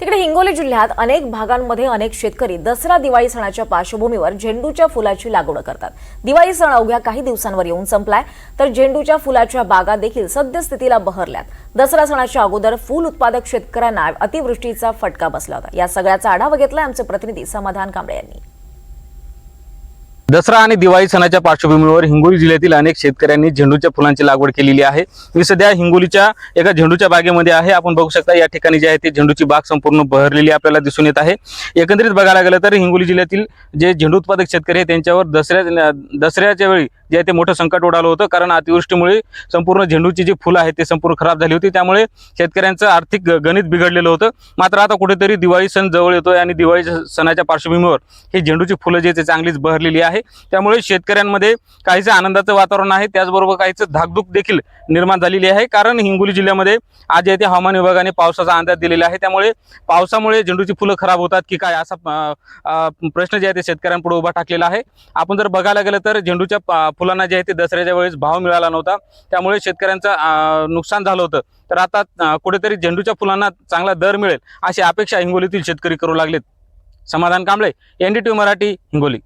तिकडे हिंगोली जिल्ह्यात अनेक भागांमध्ये अनेक शेतकरी दसरा दिवाळी सणाच्या पार्श्वभूमीवर झेंडूच्या फुलाची लागवड करतात. दिवाळी सण अवघ्या काही दिवसांवर येऊन संपलाय तर झेंडूच्या फुलाच्या बागा देखील सद्यस्थितीला बहरल्यात. दसरा सणाच्या अगोदर फुल उत्पादक शेतकऱ्यांना अतिवृष्टीचा फटका बसला होता. या सगळ्याचा आढावा घेतलाय आमचे प्रतिनिधी समाधान कांबळे यांनी. दसरा आणि दिवाळी सणाच्या पार्श्वभूमीवर हिंगोली जिल्ह्यातील अनेक शेतकऱ्यांनी झेंडूच्या फुलांची लागवड केलेली आहे. मी सध्या हिंगोलीच्या एका झेंडूच्या बागेमध्ये आहे. आपण बघू शकता या ठिकाणी जे आहे ते झेंडूची बाग संपूर्ण बहरलेली आपल्याला दिसून येत आहे. एकंदरीत बघायला गेलं तर हिंगोली जिल्ह्यातील जे झेंडू उत्पादक शेतकरी आहे त्यांच्यावर दसऱ्या दसऱ्याच्या वेळी जे आहे ते मोठं संकट ओढालं होतं. कारण अतिवृष्टीमुळे संपूर्ण झेंडूची जी फुलं आहेत ते संपूर्ण खराब झाली होती. त्यामुळे शेतकऱ्यांचं आर्थिक ग- गणित बिघडलेलं होतं. मात्र आता कुठेतरी दिवाळी सण जवळ येतोय आणि दिवाळी सणाच्या पार्श्वभूमीवर ही झेंडूची फुलं जी ते चांगलीच बहरलेली आहे. त्यामुळे शेतकऱ्यांमध्ये काहीचं आनंदाचं वातावरण आहे. त्याचबरोबर काहीचं धाकधूक देखील निर्माण झालेली आहे. कारण हिंगोली जिल्ह्यामध्ये आज येथे हवामान विभागाने पावसाचा अंदाज दिलेला आहे. त्यामुळे पावसामुळे झेंडूची फुलं खराब होतात की काय असा प्रश्न जे आहे ते शेतकऱ्यांपुढे उभा टाकलेला आहे. आपण जर बघायला गेलं तर झेंडूच्या फुलांना जे आहे ते दसऱ्याच्या वेळेस भाव मिळाला नव्हता. त्यामुळे शेतकऱ्यांचं नुकसान झालं होतं. तर आता कुठेतरी झेंडूच्या फुलांना चांगला दर मिळेल अशी अपेक्षा हिंगोलीतील शेतकरी करू लागलेत. समाधान कांबळे एनडीटी मराठी हिंगोली.